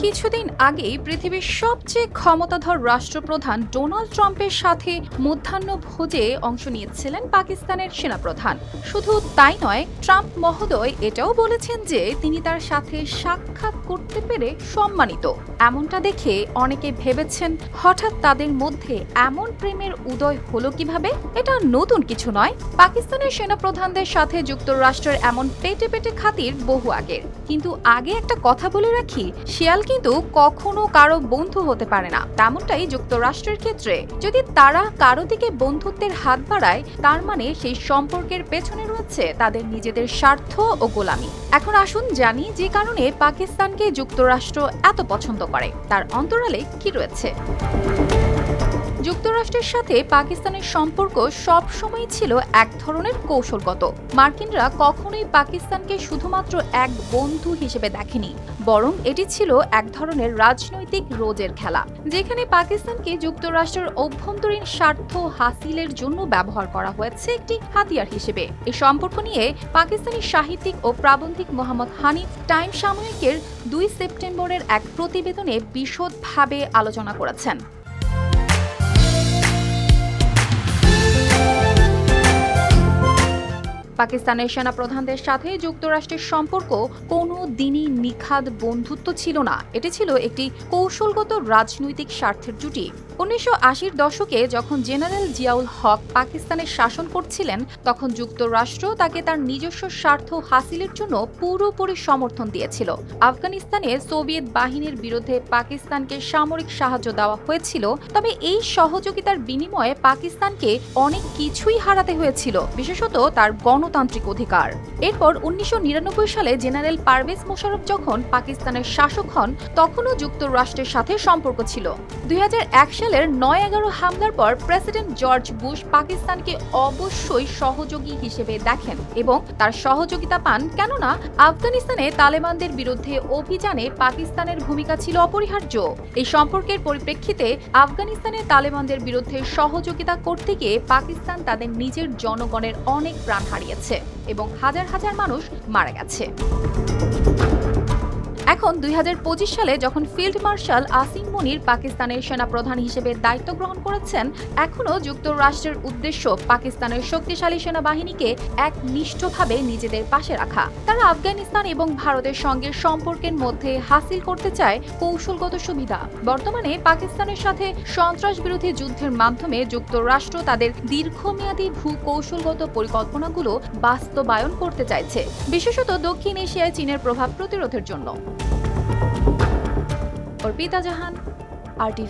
কিছুদিন আগেই পৃথিবীর সবচেয়ে ক্ষমতাধর রাষ্ট্রপ্রধান ডোনাল্ড ট্রাম্পের সাথে মধ্যাহ্ন ভোজে অংশ নিয়েছিলেন পাকিস্তানের সেনাপ্রধান। শুধু তাই নয়, ট্রাম্প মহোদয় এটাও বলেছেন যে তিনি তার সাথে সাক্ষাৎ করতে পেরে সম্মানিত। এমনটা দেখে অনেকে ভেবেছেন, হঠাৎ তাদের মধ্যে এমন প্রেমের উদয় হলো কীভাবে? এটা নতুন কিছু নয়। পাকিস্তানের সেনাপ্রধানদের সাথে যুক্তরাষ্ট্রের এমন পেটে পেটে খাতির বহু আগের। কিন্তু আগে একটা কথা বলে রাখি শিয়াল কিন্তু কখনো কারও বন্ধু হতে পারে না। তেমনটাই যুক্তরাষ্ট্রের ক্ষেত্রে। যদি তারা কারও দিকে বন্ধুত্বের হাত বাড়ায়, তার মানে সেই সম্পর্কের পেছনে রয়েছে তাদের নিজেদের স্বার্থ ও গোলামি। এখন আসুন জানি যে কারণে পাকিস্তানকে যুক্তরাষ্ট্র এত পছন্দ করে। তার অন্তরালে কি রয়েছে? যুক্তরাষ্ট্রের সাথে পাকিস্তানের সম্পর্ক সব সময় ছিল এক ধরনের কৌশলগত। মার্কিনরা কখনোই পাকিস্তানকে শুধুমাত্র এক বন্ধু হিসেবে দেখেনি, বরং এটি ছিল এক ধরনের রাজনৈতিক রোজের খেলা, যেখানে পাকিস্তানকে যুক্তরাষ্ট্রের অভ্যন্তরীণ স্বার্থ হাসিলের জন্য ব্যবহার করা হয়েছে একটি হাতিয়ার হিসেবে। এই সম্পর্ক নিয়ে পাকিস্তানি সাহিত্যিক ও প্রাবন্ধিক মোহাম্মদ হানিফ টাইম সাময়িকের দুই সেপ্টেম্বরের এক প্রতিবেদনে বিশদভাবে আলোচনা করেছেন। পাকিস্তানের সেনাপ্রধানদের সাথে যুক্তরাষ্ট্রের সম্পর্ক কোনো দিনই নিখাদ বন্ধুত্ব ছিল না। এটি ছিল একটি কৌশলগত রাজনৈতিক স্বার্থের জুটি। উনিশশো আশির দশকে যখন জেনারেল জিয়াউল হক পাকিস্তানের শাসন করছিলেন, তখন যুক্তরাষ্ট্র তাকে তার নিজস্ব স্বার্থ হাসিলের জন্য পুরোপুরি সমর্থন দিয়েছিল। আফগানিস্তানে সোভিয়েত বাহিনীর বিরুদ্ধে পাকিস্তানকে সামরিক সাহায্য দেওয়া হয়েছিল, তবে এই সহযোগিতার বিনিময়ে পাকিস্তানকে অনেক কিছুই হারাতে হয়েছিল, বিশেষত তার গণতান্ত্রিক অধিকার। এরপর উনিশশো নিরানব্বই সালে জেনারেল পারভেজ মোশারফ যখন পাকিস্তানের শাসক হন, তখনও যুক্তরাষ্ট্রের সাথে সম্পর্ক ছিল। দুই সালের নয় এগারো হামলার পর প্রেসিডেন্ট জর্জ বুশ পাকিস্তানকে অবশ্যই সহযোগী হিসেবে দেখেন এবং তার সহযোগিতা পান। কেননা, আফগানিস্তানে তালেবানদের বিরুদ্ধে অভিযানে পাকিস্তানের ভূমিকা ছিল অপরিহার্য। এই সম্পর্কের পরিপ্রেক্ষিতে আফগানিস্তানে তালেবানদের বিরুদ্ধে সহযোগিতা করতে গিয়ে পাকিস্তান তাদের নিজের জনগণের অনেক প্রাণ হারিয়েছে এবং হাজার হাজার মানুষ মারা গেছে। এখন দুই হাজার পঁচিশ সালে যখন ফিল্ড মার্শাল আসিম মনির পাকিস্তানের সেনাপ্রধান হিসেবে দায়িত্ব গ্রহণ করেছেন, এখনও যুক্তরাষ্ট্রের উদ্দেশ্য পাকিস্তানের শক্তিশালী সেনাবাহিনীকে এক নিষ্ঠভাবে নিজেদের পাশে রাখা। তারা আফগানিস্তান এবং ভারতের সঙ্গে সম্পর্কের মধ্যে হাসিল করতে চায় কৌশলগত সুবিধা। বর্তমানে পাকিস্তানের সাথে সন্ত্রাস বিরোধী যুদ্ধের মাধ্যমে যুক্তরাষ্ট্র তাদের দীর্ঘমেয়াদী ভূ কৌশলগত পরিকল্পনাগুলো বাস্তবায়ন করতে চাইছে, বিশেষত দক্ষিণ এশিয়ায় চীনের প্রভাব প্রতিরোধের জন্য। और पीता जहान आर टी